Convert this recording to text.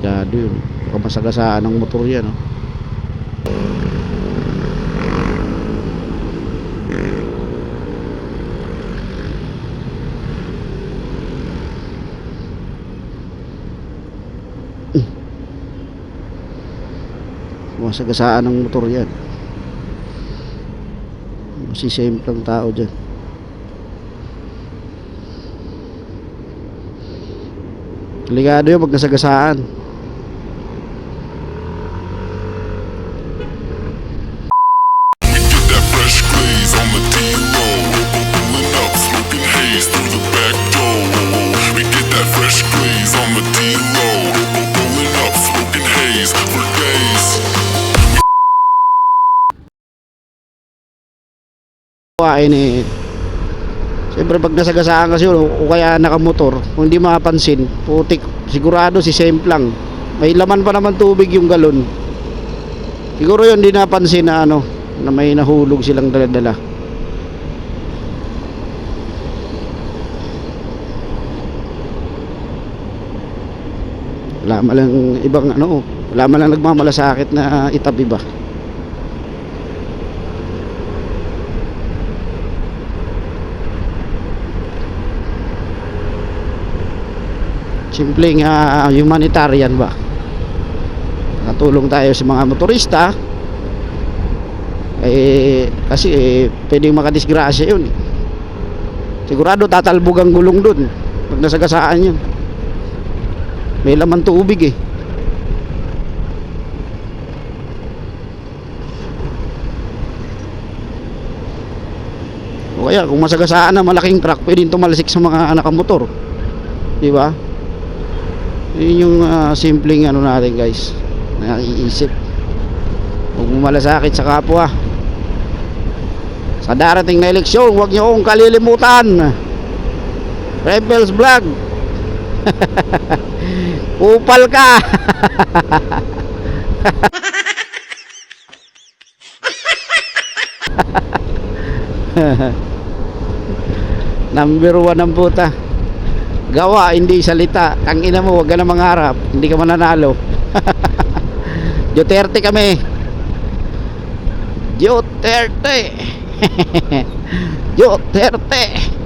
delikado yun baka ng motor yan oh. masagasaan ng motor yan masisemplang tao dyan Delikado yun pag nasagasaan. Kain eh. Siyempre pag nasagasaan kasi yun, o kaya nakamotor, kung hindi mapapansin, putik, sigurado si Semplang. May laman pa naman tubig yung galon. Siguro yun, hindi napansin na ano, na may nahulog silang daladala. Wala man lang ibang ano, wala man lang nagmamalasakit na itabi ba. Simpleng ah, humanitarian ba? Natulong tayo sa mga motorista. Eh kasi eh, pwedeng makadisgrasya yun. Sigurado tatalbog ang gulong dun pag nasagasaan yun. May laman tubig eh. O kaya kung masagasaan na malaking truck pwedeng tumalsik sa mga nakamotor. Di ba yun yung ah, simpleng ano natin guys naiisip huwag mo malasakit sa kapwa. Sa darating na eleksyon huwag nyo akong kalilimutan. Rebels Vlog. Upal ka. Number one ang puta gawa hindi salita. Ang ina mo wag ka na mangarap. Hindi ka mananalo. Duterte kami. Duterte. Duterte